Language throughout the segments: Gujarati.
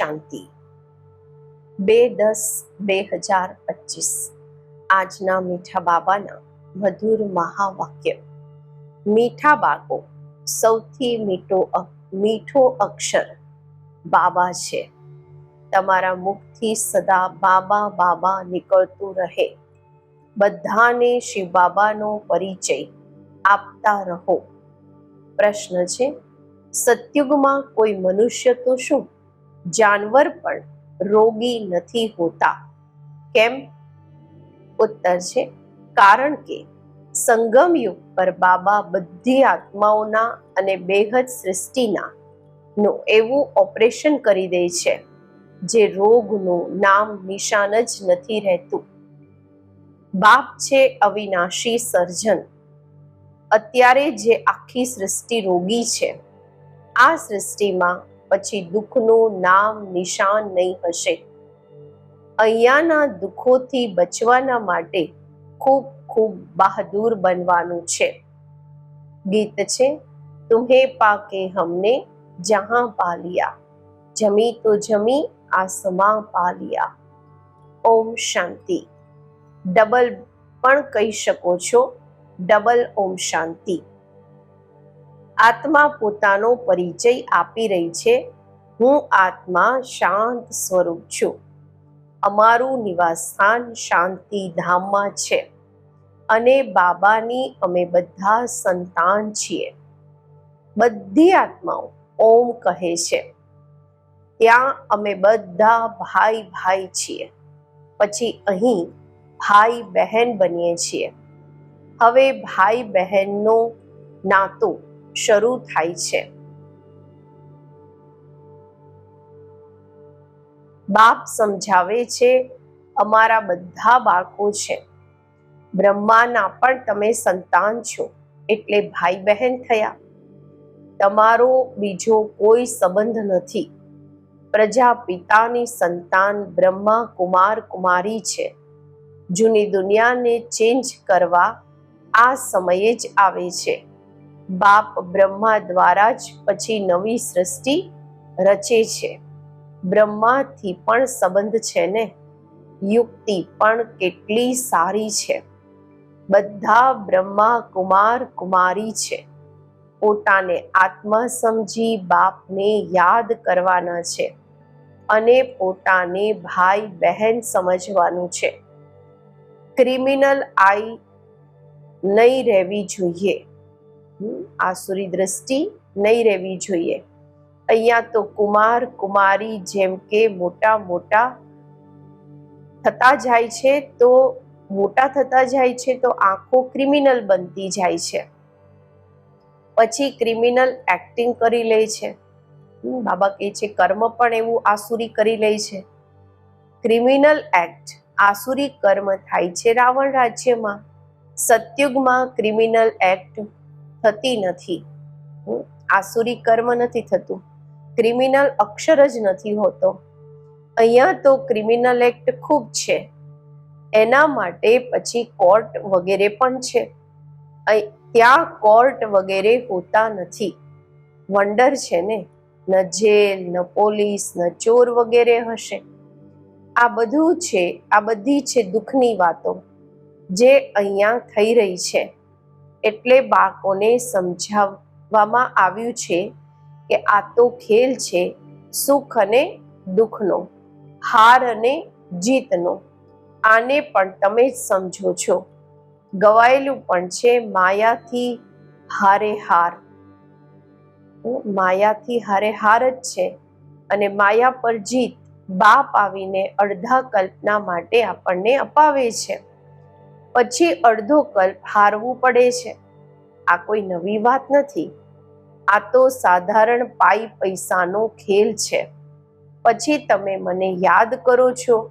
શાંતિ. બે દસ બે હજાર પચીસ. આજના મીઠા બાબાના મધુર મહાવાક્ય. મીઠા બાળકો, સૌથી મીઠો મીઠો અક્ષર બાબા છે. તમારા મુખથી સદા બાબા બાબા નીકળતું રહે. બધાને શિવ બાબાનો પરિચય આપતા રહો. પ્રશ્ન છે, સતયુગમાં કોઈ મનુષ્ય તો શું? જાનવર પણ રોગી નથી હોતા. કેમ? ઉત્તર છે, કારણ કે સંગમ યુગ પર બાબા બધી આત્માઓના અને બેહદ સૃષ્ટિના નું એવું ઓપરેશન કરી દે છે, જે રોગનું નામ નિશાન જ નથી રહેતું. બાપ છે અવિનાશી સર્જન. અત્યારે જે આખી સૃષ્ટિ રોગી છે, આ સૃષ્ટિમાં પછી દુઃખનું નામ નિશાન નહીં હશે. અહીંયાના દુઃખોથી બચવાના માટે ખૂબ ખૂબ બહાદુર બનવાનું છે. ગીત છે તુમ્હે પાકે હમને જહાં પાલિયા, જમી તો જમી આસમા પાલિયા. ઓમ શાંતિ. ડબલ પણ કહી શકો છો, ડબલ ઓમ શાંતિ. આત્મા પોતાનો પરિચય આપી રહી છે. હું આત્મા શાંત સ્વરૂપ છું. અમારું નિવાસસ્થાન શાંતિ ધામમાં છે. અને બાબાની અમે બધા સંતાન છીએ. બધી આત્માઓ ઓમ કહે છે. ત્યાં અમે બધા ભાઈ ભાઈ છીએ. પછી અહીં ભાઈ બહેન બનીએ છીએ. હવે ભાઈ બહેનનો નાતો શરૂ થાય છે. બાપ સમજાવે છે, અમારા બધા બાળકો છે. બ્રહ્માના પણ તમે સંતાન છો, એટલે ભાઈ બહેન થયા. તમારો બીજો કોઈ સંબંધ નથી. પ્રજા પિતાની સંતાન બ્રહ્મા કુમાર કુમારી છે. જૂની દુનિયાને ચેન્જ કરવા આ સમયે જ આવે છે. બાપ બ્રહ્મા દ્વારા જ પછી નવી સૃષ્ટિ રચે છે. બ્રહ્માથી પણ સંબંધ છે ને? યુક્તિ પણ કેટલી સારી છે. બધા બ્રહ્મા કુમાર કુમારી છે. પોતાને આત્મા સમજી બાપને યાદ કરવાના છે અને પોતાને ભાઈ બહેન સમજવાનું છે. ક્રિમિનલ આઈ નહીં રહેવી જોઈએ. આસુરી દ્રષ્ટિ નહીં રહેવી જોઈએ. અહીંયા તો કુમાર, કુમારી જેમ કે મોટા મોટા થતા જાય છે, તો મોટા થતા જાય છે, તો આંખો ક્રિમિનલ બનતી જાય છે. પછી ક્રિમિનલ એક્ટિંગ કરી લે છે. બાબા કહે છે કર્મ પણ એવું આસુરી કરી લે છે. ક્રિમિનલ એક્ટ, આસુરી કર્મ થાય છે રાવણ રાજ્યમાં. સતયુગમાં ક્રિમિનલ એક્ટ થતી નથી. આસુરી કર્મ નથી થતું. ક્રિમિનલ અક્ષર જ નથી હોતો. અહીંયા તો ક્રિમિનલ એક્ટ ખૂબ છે. એના માટે પછી કોર્ટ વગેરે પણ છે. ત્યાં કોર્ટ વગેરે હોતા નથી. વંડર છે ને? ન જેલ, ન પોલીસ, ન ચોર વગેરે હશે. આ બધું છે, આ બધી છે દુઃખની વાતો. જે અહીંયા થઈ રહી છે. એટલે બાળકોને સમજાવવામાં આવ્યું છે કે આ તો ખેલ છે, સુખ અને દુઃખનો, હાર અને જીતનો. આને પણ તમે જ સમજો છો. ગવાયેલું પણ છે, માયાથી હારે હાર. માયાથી હારે હાર જ છે. અને માયા પર જીત બાપ આવીને અડધા કલ્પના માટે આપણને અપાવે છે. પછી અડધો કલ્પ હારવું પડે છે. આ કોઈ નવી વાત નથી. આ તો સાધારણ પાઈ પૈસાનો ખેલ છે. પછી તમે મને યાદ કરો છો,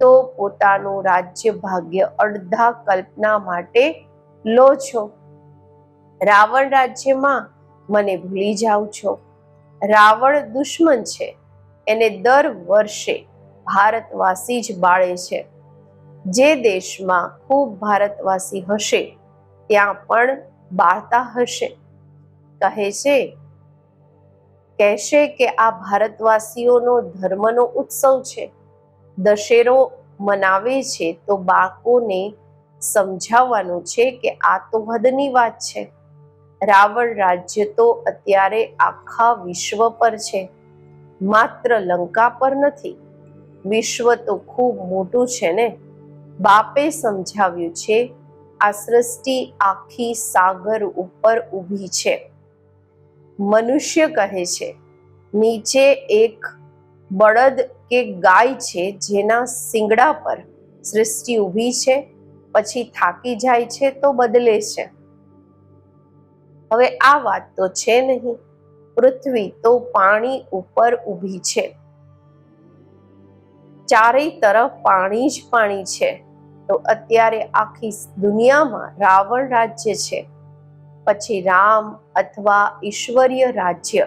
તો પોતાનું રાજ્ય ભાગ્ય અડધા કલ્પના માટે લો છો. રાવણ રાજ્યમાં મને ભૂલી જાઓ છો. રાવણ દુશ્મન છે. એને દર વર્ષે ભારતવાસી જ બાળે છે. જે દેશમાં ખૂબ ભારતવાસી હશે, ત્યાં પણ બાળતા હશે. કહે છે, કહેશે કે આ ભારતવાસીઓનો ધર્મનો ઉત્સવ છે. દશેરો મનાવે છે તો બાળકોને સમજાવવાનું છે કે આ તો હદની વાત છે. રાવણ રાજ્ય તો અત્યારે આખા વિશ્વ પર છે. માત્ર લંકા પર નથી. વિશ્વ તો ખૂબ મોટું છે ને? બાપે સમજાવ્યું છે, આ સૃષ્ટિ આખી સાગર ઉપર ઊભી છે. મનુષ્ય કહે છે, નીચે એક બળદ કે ગાય છે જેના શિંગડા પર સૃષ્ટિ ઊભી છે, પછી થાકી જાય છે તો બદલે છે. હવે આ વાત તો છે નહીં, પૃથ્વી તો પાણી ઉપર ઊભી છે. ચારેય તરફ પાણી જ પાણી છે. તો અત્યારે આખી દુનિયામાં રાવણ રાજ્ય છે. પછી રામ અથવા ઈશ્વરીય રાજ્ય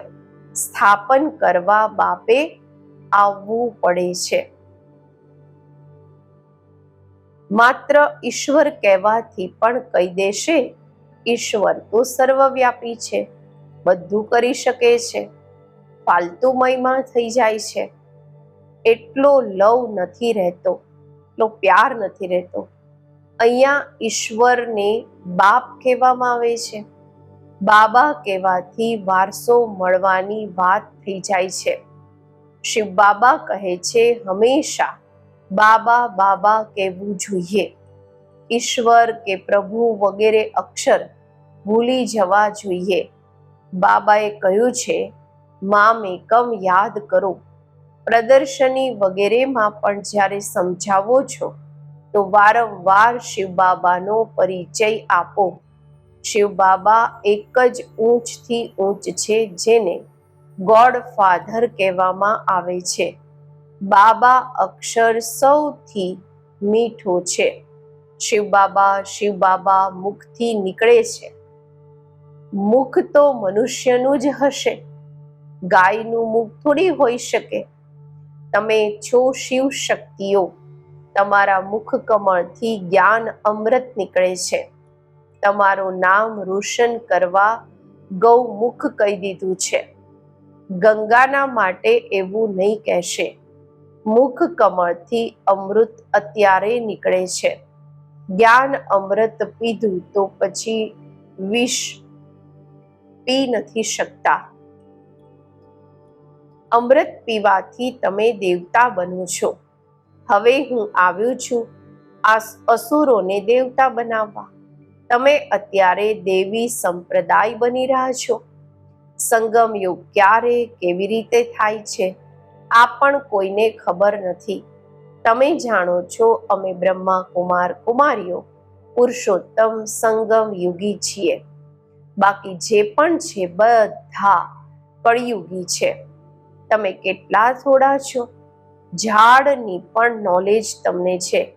સ્થાપન કરવા બાપે આવવું પડે છે. માત્ર ઈશ્વર કહેવાથી પણ કહી દેશે, ઈશ્વર તો સર્વવ્યાપી છે, બધું કરી શકે છે, ફાલતુ મહિમા થઈ જાય છે. એટલો લવ નથી રહેતો. એટલો પ્યાર નથી રહેતો. અહીંયા ઈશ્વરને બાપ કહેવામાં આવે છે. બાબા કહેવાથી વારસો મળવાની વાત થઈ જાય છે. શિવ બાબા કહે છે, હંમેશા બાબા બાબા કહેવું જોઈએ. ઈશ્વર કે પ્રભુ વગેરે અક્ષર ભૂલી જવા જોઈએ. બાબાએ કહ્યું છે, મામ એકમ યાદ કરો. પ્રદર્શની વગેરેમાં પણ જ્યારે સમજાવો છો, તો વારંવાર શિવ બાબાનો પરિચય આપો. શિવ બાબા એક જ ઊંચથી ઊંચ છે જેને ગોડ ફાધર કહેવામાં આવે છે. બાબા અક્ષર સૌથી મીઠો છે. શિવ બાબા શિવ બાબા મુખથી નીકળે છે. મુખ તો મનુષ્યનું જ હશે. ગાયનું મુખ થોડી હોઈ શકે. તમે છો શિવ શક્તિઓ તમારા મુખ કમળથી જ્ઞાન અમૃત નીકળે છે. તમારું નામ રોશન કરવા ગૌમુખ કહી દીધું છે. ગંગાના માટે એવું નહીં કહેશે. મુખ કમળથી અમૃત અત્યારે નીકળે છે. જ્ઞાન અમૃત પીધું તો પછી વિષ પી નથી શકતા. અમૃત પીવાથી તમે દેવતા બનો છો. હવે હું આવ્યો છું આ અસુરોને દેવતા બનાવવા. તમે અત્યારે દેવી સંપ્રદાય બની રહ્યા છો. સંગમ યોગ ક્યારે કેવી રીતે થાય છે, આ પણ કોઈને ખબર નથી. તમે જાણો છો, અમે બ્રહ્મા કુમાર કુમારીઓ, પુરુષોત્તમ સંગમ યુગી છીએ. બાકી જે પણ છે, બધા કળયુગી છે. તમે કેટલા થોડા છો? ઝાડની પણ નોલેજ તમને છે.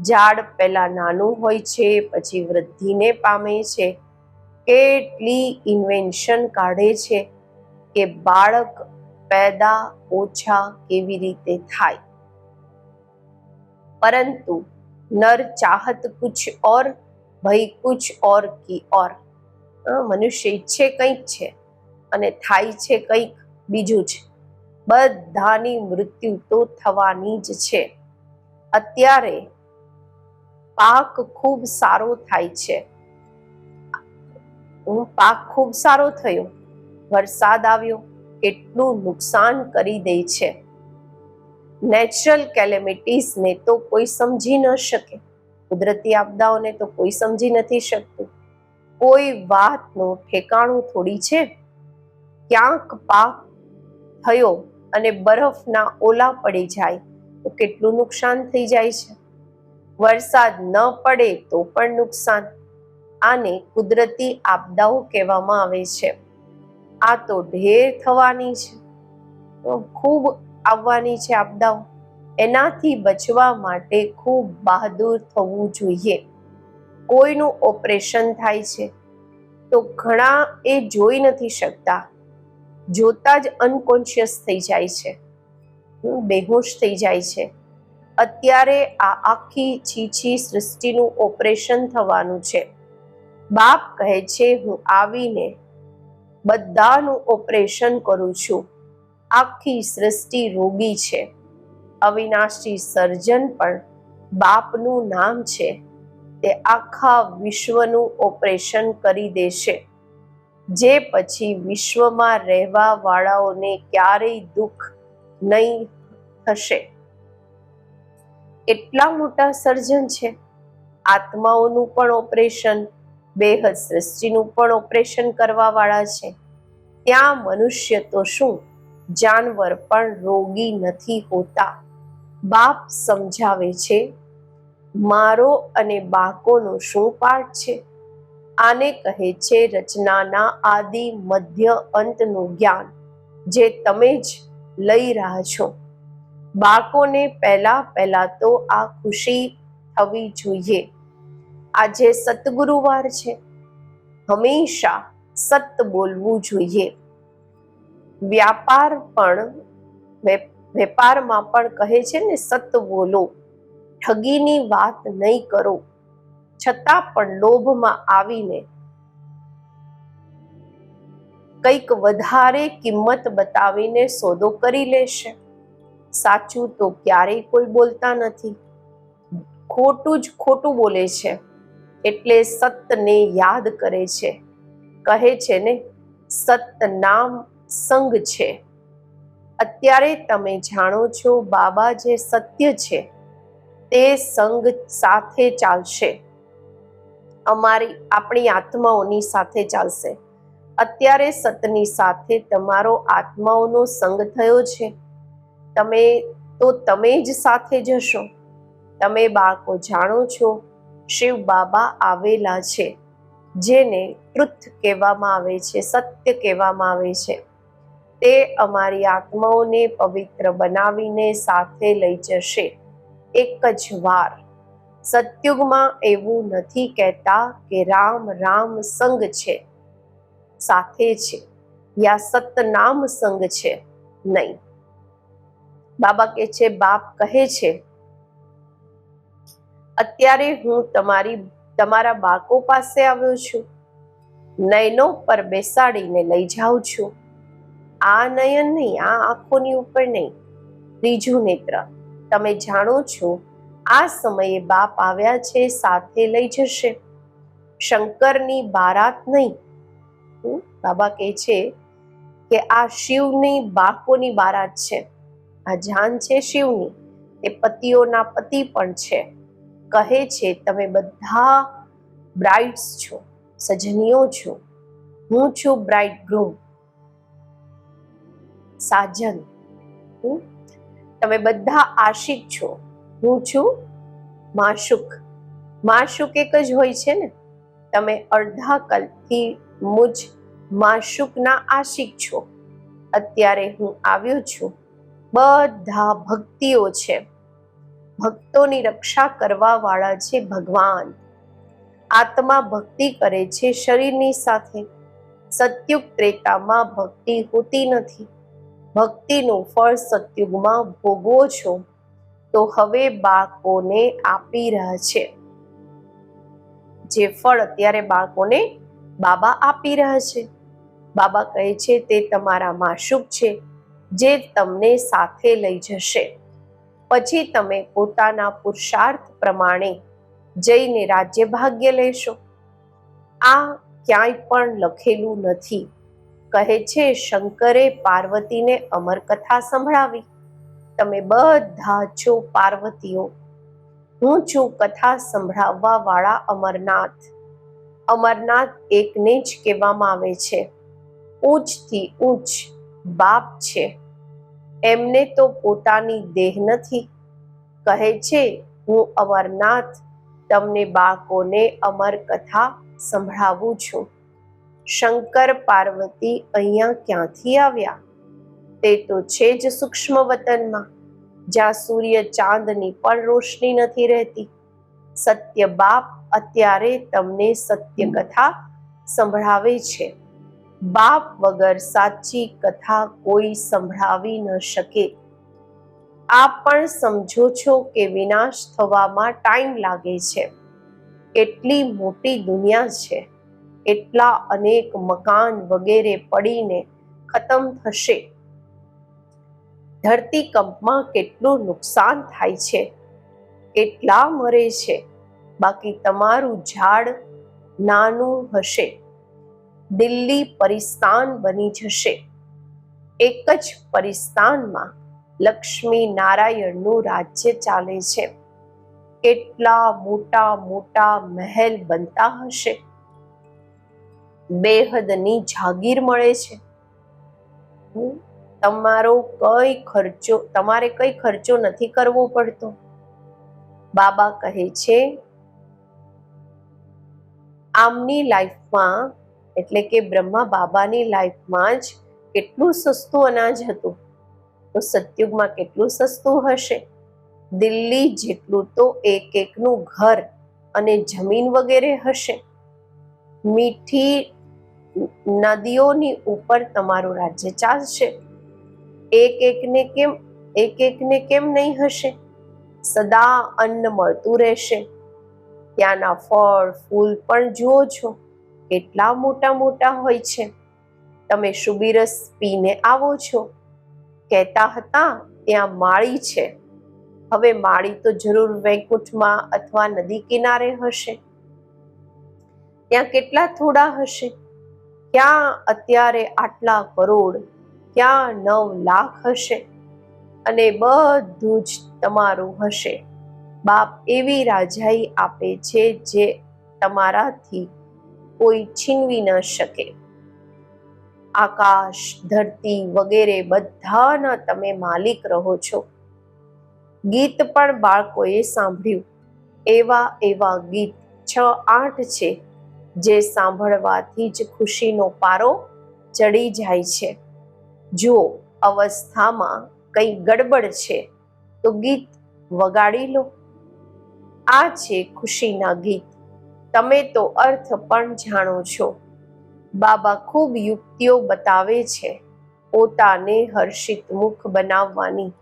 ઝાડ પહેલા નાનું હોય છે, પછી વૃદ્ધિને પામે છે. કેટલી ઇન્વેન્શન કાઢે છે કે બાળક પેદા ઓછા કેવી રીતે થાય? પરંતુ નર ચાહત કુછ ઓર, ભય કુછ ઓર કી ઓર. મનુષ્ય ઈચ્છે કંઈક છે અને થાય છે કંઈક બીજું છે બધાની મૃત્યુ તો થવાની જ છે. અત્યારે પાક ખૂબ સારો થાય છે. પાક ખૂબ સારો થયો. વરસાદ આવ્યો. કેટલું નુકસાન કરી દે છે. નેચરલ કેલેમિટીસને તો કોઈ સમજી ન શકે. કુદરતી આપદાઓને તો કોઈ સમજી નથી શકતું. કોઈ વાતનું ઠેકાણું થોડી છે. ક્યાંક પાક થયો. અને બરફના ઓલા પડી જાય તો કેટલું નુકસાન થઈ જાય છે? વરસાદ ન પડે તો પણ નુકસાન. આને કુદરતી આપદાઓ કહેવામાં આવે છે. આ તો ઢેર થવાની છે. ખૂબ આવવાની છે આપદાઓ. એનાથી બચવા માટે ખૂબ બહાદુર થવું જોઈએ. કોઈનું ઓપરેશન થાય છે તો ઘણા એ જોઈ નથી શકતા. જોતા જ અનકોન્શિયસ થઈ જાય છે. બેહોશ થઈ જાય છે. અત્યારે આ આખી છીછી સૃષ્ટિનું ઓપરેશન થવાનું છે. બાપ કહે છે, હું આવીને બધાનું ઓપરેશન કરું છું. આખી સૃષ્ટિ રોગી છે. અવિનાશી સર્જન પણ બાપનું નામ છે. તે આખા વિશ્વનું ઓપરેશન કરી દેશે. જે પછી વિશ્વમાં રહેવા વાળાઓને ક્યારેય દુઃખ નહીં થશે. એટલા મોટા સર્જન છે. આત્માઓનું પણ ઓપરેશન, બેહદ સૃષ્ટિનું પણ ઓપરેશન કરવા વાળા છે. ત્યાં મનુષ્ય તો શું? જાનવર પણ રોગી નથી હોતા. બાપ સમજાવે છે, મારો અને બાકોનો શું પાઠ છે? આને કહે છે રચનાના આદિ મધ્ય અંતનું જ્ઞાન, જે તમે જ લઈ રહ્યા છો. બાળકોને પહેલા પહેલા તો આ ખુશી થવી જોઈએ. આજે સતગુરુવાર છે. હંમેશા સત બોલવું જોઈએ. વ્યાપાર પણ વેપારમાં પણ કહે છે ને, સત બોલો. ઠગીની વાત નહીં કરો. છતાં પણ લોભમાં આવીને કંઈક વધારે કિંમત બતાવીને સોદો કરી લેશે. સાચું તો ક્યારેય કોઈ બોલતા નથી. ખોટું જ ખોટું બોલે છે, એટલે સત્યને યાદ કરે છે. કહે છે ને સતનામ સંગ છે. અત્યારે તમે જાણો છો બાબા જે સત્ય છે, તે સંગ સાથે ચાલશે. અમારી આપણી આત્માઓની સાથે ચાલશે. અત્યારે સતની સાથે તમારો આત્માઓનો સંગ થયો છે. તમે તો તમે જ સાથે જશો. તમે બાળકો જાણો છો, શિવ બાબા આવેલા છે, જેને ટ્રુથ કહેવામાં આવે છે, સત્ય કહેવામાં આવે છે. તે અમારી આત્માઓને પવિત્ર બનાવીને સાથે લઈ જશે. એક જ વાર. સતયુગમાં એવું નથી કહેતા કે રામ રામ સંગ છે. સાથે છે યા સતનામ સંગ છે? નહીં. બાબા કે છે, બાપ કહે છે, અત્યારે હું તમારી, તમારા બાળકો પાસે આવ્યો છું. નયનો પર બેસાડીને લઈ જાઉં છું. આ નયન નહીં, આ આંખોની ઉપર નહીં. ત્રીજું નેત્ર. તમે જાણો છો આ સમયે બાપ આવ્યા છે, સાથે લઈ જશે. શંકરની બારાત નહીં. બાબા કહે છે કે આ શિવની બાકોની બારાત છે. આ જાન છે શિવની. તે પતિઓના પતિ પણ છે. કહે છે, તમે બધા બ્રાઇડ્સ છો, સજનીઓ છો. હું છું બ્રાઇડ ગ્રૂમ સાજન? તમે બધા આશિક છો. હું છું માશુક માશુક એક જ હોય છે ને? તમે અડધા કલ્પથી મુજ માશુકના આશિક છો. અત્યારે હું આવ્યો છું. બધા ભક્તિઓ છે. ભક્તોની રક્ષા કરવા વાળા છે ભગવાન. આત્મા ભક્તિ કરે છે શરીરની સાથે. સત્યુગ ત્રેતામાં ભક્તિ હોતી નથી. ભક્તિનું ફળ સત્યુગમાં ભોગવો છો. તો હવે બાળકોને આપી રહ્યા છે. જે ફળ અત્યારે બાળકોને બાબા આપી રહ્યા છે. બાબા કહે છે, તે તમારા માશુક છે, જે તમને સાથે લઈ જશે. પછી તમે પોતાના પુરુષાર્થ પ્રમાણે જઈને રાજ્ય ભાગ્ય લેશો. આ ક્યાંય પણ લખેલું નથી. કહે છે, શંકરે પાર્વતીને અમર કથા સંભળાવી. તમે બધા છો પાર્વતીઓ. હું છું કથા સંભળાવવા વાળા અમરનાથ. અમરનાથ એકને જ કહેવામાં આવે છે. ઊંચથી ઊંચ બાપ છે. એમને તો પોતાની દેહ નથી. કહે છે, હું અમરનાથ, તમને બાળકોને અમર કથા સંભળાવું છું. શંકર પાર્વતી અહીંયા ક્યાંથી આવ્યા? તે તો છે જ સૂક્ષ્મ વતનમાં, જ્યાં સૂર્ય ચાંદની પણ રોશની નથી રહેતી. સત્ય બાપ અત્યારે તમને સત્ય કથા સંભળાવે છે. બાપ વગર સાચી કથા કોઈ સંભળાવી ન શકે. આપ પણ સમજો છો કે વિનાશ થવામાં ટાઈમ લાગે છે. કેટલી મોટી દુનિયા છે. એટલા અનેક મકાન વગેરે પડીને ખતમ થશે. ધરતીકંપમાં કેટલું નુકસાન થાય છે? કેટલા મરે છે? બાકી તમારું ઝાડ નાનું હશે. દિલ્હી પરિસ્તાન બની જશે. એક જ પરિસ્તાનમાં લક્ષ્મી નારાયણનું રાજ્ય ચાલે છે. કેટલા મોટા મોટા મહેલ બનતા હશે? બેહદની જાગીર મળે છે. તમારો કઈ ખર્ચો, તમારે કઈ ખર્ચો નથી કરવો પડતો. બાબા કહે છે, આમની લાઈફમાં, એટલે કે બ્રહ્મા બાબાની લાઈફમાં જ કેટલું સસ્તું અનાજ હતું? તો સતયુગમાં કેટલું સસ્તું હશે? દિલ્હી જેટલું તો એક એકનું ઘર અને જમીન વગેરે હશે. મીઠી નદીઓની ઉપર તમારું રાજ્ય ચાલશે. એક એકને કેમ, એક એકને કેમ નહીં હશે? સદા અન્ન મળતું રહેશે. ત્યાંના ફળ, ફૂલ પણ જુઓ છો, કેટલા મોટા મોટા હોય છે. તમે શુબિરસ પીને આવો છો. કહેતા હતા, ત્યાં માળી છે. હવે માળી તો જરૂર વૈકુંઠમાં અથવા નદી કિનારે હશે. ત્યાં કેટલા થોડા હશે? ક્યાં અત્યારે આટલા કરોડ ક્યાં નવ લાખ હશે અને બધું જ તમારું હશે. બાપ એવી રાજાઈ આપે છે જે તમારાથી કોઈ છીનવી ન શકે. આકાશ, ધરતી વગેરે બધાના તમે માલિક રહો છો. ગીત પણ બાળકોએ સાંભળ્યું. એવા એવા ગીત છ આઠ છે જે સાંભળવાથી જ ખુશીનો પારો ચડી જાય છે. જો અવસ્થામાં કંઈ ગડબડ છે, તો ગીત વગાડી લો. આ છે ખુશીના ગીત. તમે તો અર્થ પણ જાણો છો. બાબા ખૂબ યુક્તિઓ બતાવે છે, પોતાને હર્ષિત મુખ બનાવવાની.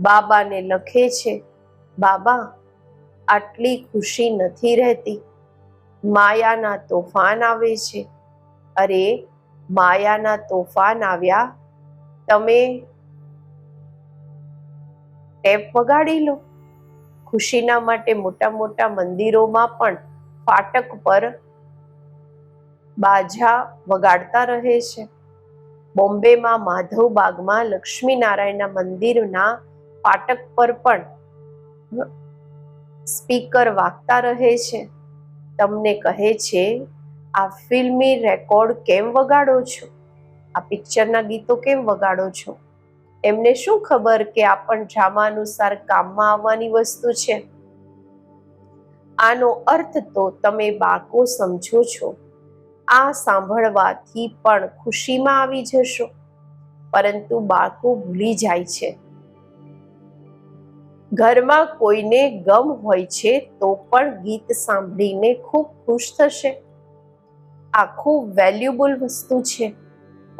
બાબાને લખે છે, બાબા, આટલી ખુશી નથી રહેતી. માયાના તોફાન આવે છે. અરે, માયાના તોફાન આવ્યા તમે ટેપ વગાડી લો. ખુશીના માટે મોટા મોટા મંદિરોમાં પણ ફાટક પર બાજા વગાડતા રહે છે. બોમ્બેમાં માધવ બાગમાં લક્ષ્મીનારાયણના મંદિરના ફાટક પર પણ સ્પીકર વાગતા રહે છે. તમને કહે છે, આ ફિલ્મી રેકોર્ડ કેમ વગાડો છો? આ પિક્ચરના ગીતો કેમ વગાડો છો? એમને શું ખબર કે આ પણ ડ્રામા અનુસાર કામમાં આવવાની વસ્તુ છે? આનો અર્થ તો તમે બાળકો સમજો છો. આ સાંભળવાથી પણ ખુશીમાં આવી જશો. પરંતુ બાળકો ભૂલી જાય છે. ઘરમાં કોઈને ગમ હોય છે તો પણ ગીત સાંભળીને ખૂબ ખુશ થશે. આ ખૂબ વેલ્યુબલ વસ્તુ છે.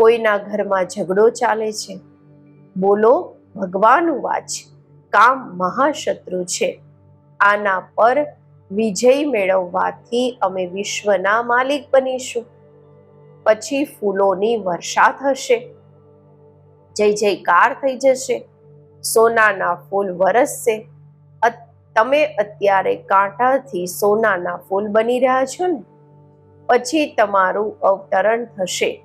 કોઈના ઘરમાં ઝઘડો ચાલે છે? બોલો ભગવાન વાચ. કામ મહાશત્રુ છે. આના પર વિજય મેળવવાથી અમે વિશ્વના માલિક બનીશું. પછી ફૂલોની વર્ષા થશે. જય જયકાર થઈ જશે. સોનાના ફૂલ વરસશે. તમે અત્યારે કાંટાથી સોનાના ફૂલ બની રહ્યા છો ને? પછી તમારું અવતરણ થશે.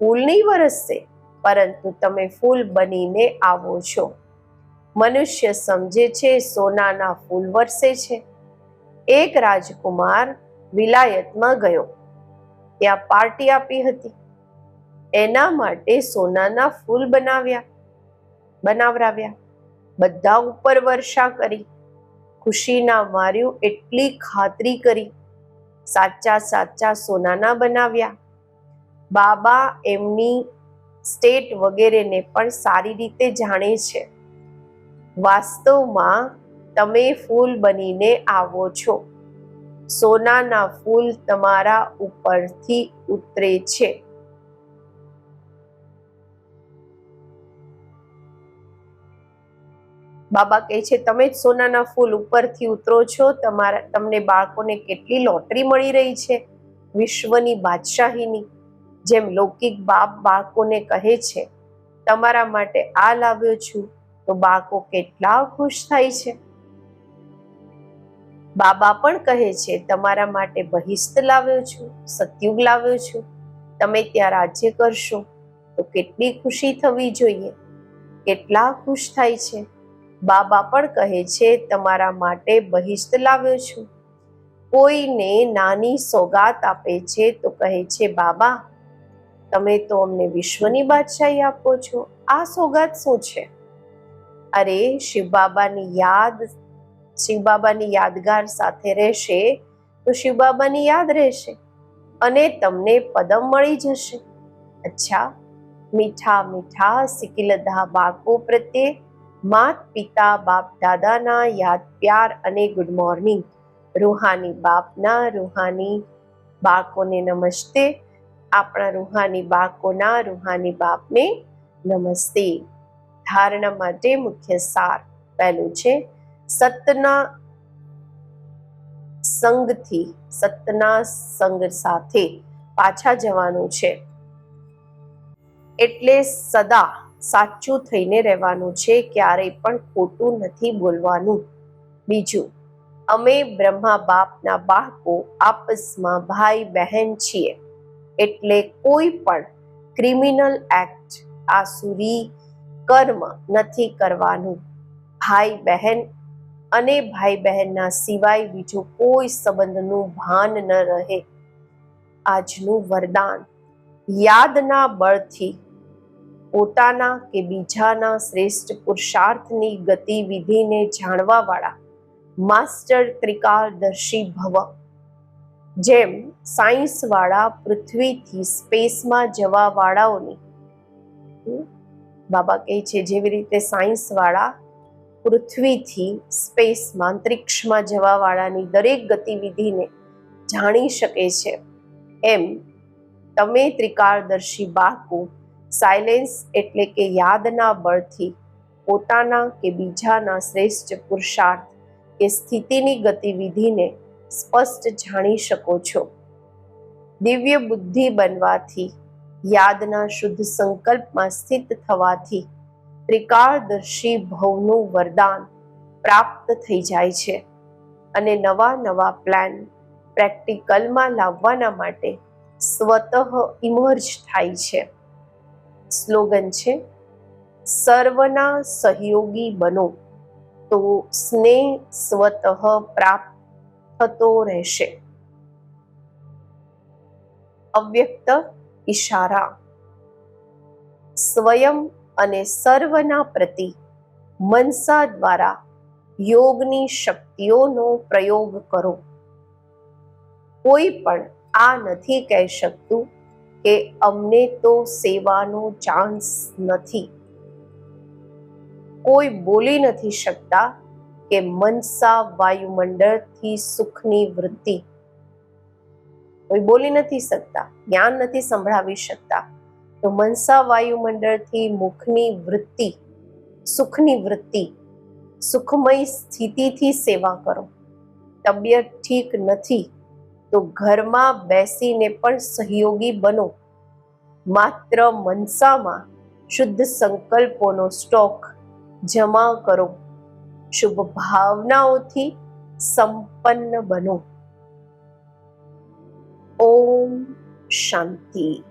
ફૂલ નહીં વરસશે, પરંતુ તમે ફૂલ બનીને આવો છો. મનુષ્ય સમજે છે સોનાના ફૂલ વરસે છે. એક રાજકુમાર વિલાયતમાં ગયો. ત્યાં પાર્ટી આપી હતી. એના માટે સોનાના ફૂલ બનાવ્યા, બનાવરાવ્યા. બધા ઉપર વર્ષા કરી. ખુશીના માર્યું એટલી ખાતરી કરી. સાચા સાચા સોનાના બનાવ્યા. બાબા એમની સ્ટેટ વગેરેને પણ સારી રીતે જાણે છે. વાસ્તવમાં તમે ફૂલ બનીને આવો છો. સોનાના ફૂલ તમારા ઉપરથી ઉતરે છે. બાબા કહે છે, તમે જ સોનાના ફૂલ ઉપરથી ઉતરો છો. તમારા, તમને બાળકોને કેટલી લોટરી મળી રહી છે. વિશ્વની બાદશાહીની જેમ લૌકિક બાપ બાળકોને કહે છે, તમારા માટે આ લાવ્યો છું, તો બાળકો કેટલા ખુશ થાય છે. બાબા પણ કહે છે, તમારા માટે બહિસ્ત લાવ્યો છું, સતયુગ લાવ્યો છું. તમે ત્યાં રાજ્ય કરશો, તો કેટલી ખુશી થવી જોઈએ, કેટલા ખુશ થાય છે. બાબા પણ કહે છે, તમારા માટે બહિસ્ત લાવ્યો છું. કોઈને નાની સોગાત આપે છે, તો કહે છે, બાબા તમે તો અમને વિશ્વની બાદશાહી આપો છો. આ સોગાત શું છે? અરે શિવ બાબાની યાદ શિવ બાબાની યાદગાર સાથે રહેશે તો શિવ બાબાની યાદ રહેશે અને તમને પદમ મળી જશે. અચ્છા, મીઠા મીઠા સિકિલધા બાળકો પ્રત્યે માત પિતા બાપ દાદાના યાદ પ્યાર અને ગુડ મોર્નિંગ રૂહાની બાપના રૂહાની બાળકોને નમસ્તે. આપણા રૂહાની બાળકોના રૂહાની બાપને નમસ્તે. ધારણા માટે મુખ્ય સાર પહેલું છે, સતના સંગથી, સતના સંગ સાથે પાછા જવાનું છે. એટલે સદા સાચું થઈને રહેવાનું છે, ક્યારેય પણ ખોટું નથી બોલવાનું. બીજું, અમે બ્રહ્મા બાપના બાળકો, આપસમાં ભાઈ બહેન છીએ. એટલે કોઈ પણ ક્રિમિનલ એક્ટ આસુરી કર્મ નથી કરવાનું. ભાઈ બહેન અને ભાઈ બહેનના સિવાય બીજું કોઈ સંબંધનું ભાન ન રહે. આજનું વરદાન યાદના બળથી પોતાના કે બીજાના શ્રેષ્ઠ પુરુષાર્થની ગતિવિધિને જાણવાવાળા માસ્ટર ત્રિકાળદર્શી ભવ જેમ સાયન્સવાળા પૃથ્વીથી સ્પેસમાં જવા વાળાઓની બાબા કહે છે જેવી રીતે સાયન્સવાળા પૃથ્વીથી સ્પેસમાં અંતરિક્ષમાં જવા વાળાની દરેક ગતિવિધિને જાણી શકે છે. એમ તમે ત્રિકાળદર્શી બાળકો સાયલેન્સ એટલે કે યાદના બળથી પોતાના કે બીજાના શ્રેષ્ઠ પુરુષાર્થ કે સ્થિતિની ગતિવિધિને સ્પષ્ટ જાણી શકો છો. દિવ્ય બુદ્ધિ બનવાથી, યાદના શુદ્ધ સંકલ્પમાં સ્થિત થવાથી, ત્રિકાળદર્શી ભવનું વરદાન પ્રાપ્ત થઈ જાય છે. અને નવા નવા પ્લાન પ્રેક્ટિકલમાં લાવવાના માટે સ્વતઃ ઇમર્જ થાય છે. સ્લોગન છે, સર્વના સહયોગી બનો. તો સ્નેહ સ્વતઃ પ્રાપ્ત થતો રહેશે. અવ્યક્ત ઈશારા. સ્વયં અને સર્વના પ્રતિ મનસા દ્વારા યોગની શક્તિઓનો પ્રયોગ કરો. કોઈ પણ આ નથી કહી શકતું કે અમને તો સેવાનો ચાન્સ નથી. કોઈ બોલી નથી શકતા કે મનસા વાયુમંડળથી સુખની વૃત્તિ. કોઈ બોલી નથી શકતા, જ્ઞાન નથી સંભળાવી શકતા. તો મનસા વાયુમંડળથી મુખની વૃત્તિ, સુખની વૃત્તિ, સુખમય સ્થિતિથી સેવા કરો. તબિયત ઠીક નથી, તો ઘરમાં બેસીને પણ સહયોગી બનો. માત્ર મનસામાં શુદ્ધ સંકલ્પોનો સ્ટોક જમા કરો. શુભ ભાવનાઓથી સંપન્ન બનો. ઓમ શાંતિ.